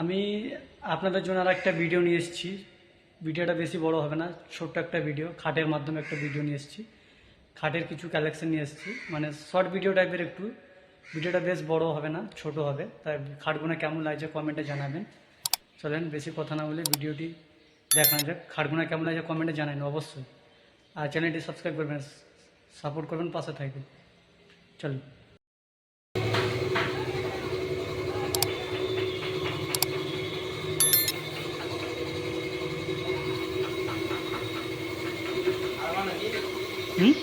আমি আপনাদের জন্য আর একটা ভিডিও নিয়ে এসেছি। ভিডিওটা বেশি বড় হবে না, ছোট্ট একটা ভিডিও খাটের মাধ্যমে একটা ভিডিও নিয়ে এসেছি। খাটের কিছু কালেকশন নিয়ে এসেছি। মানে শর্ট ভিডিও টাইপের একটু। ভিডিওটা বেশ বড় হবে না ছোট হবে। তাই খাটগুলো কেমন লাগছে কমেন্টে জানাবেন। চলেন, বেশি কথা না বলে ভিডিওটি দেখানো যাক। খাটগুলো কেমন লাগছে কমেন্টে জানাবেন, অবশ্যই। আর চ্যানেলটি সাবস্ক্রাইব করবেন সাপোর্ট করবেন, পাশে থাকবেন। চলুন। 嗯。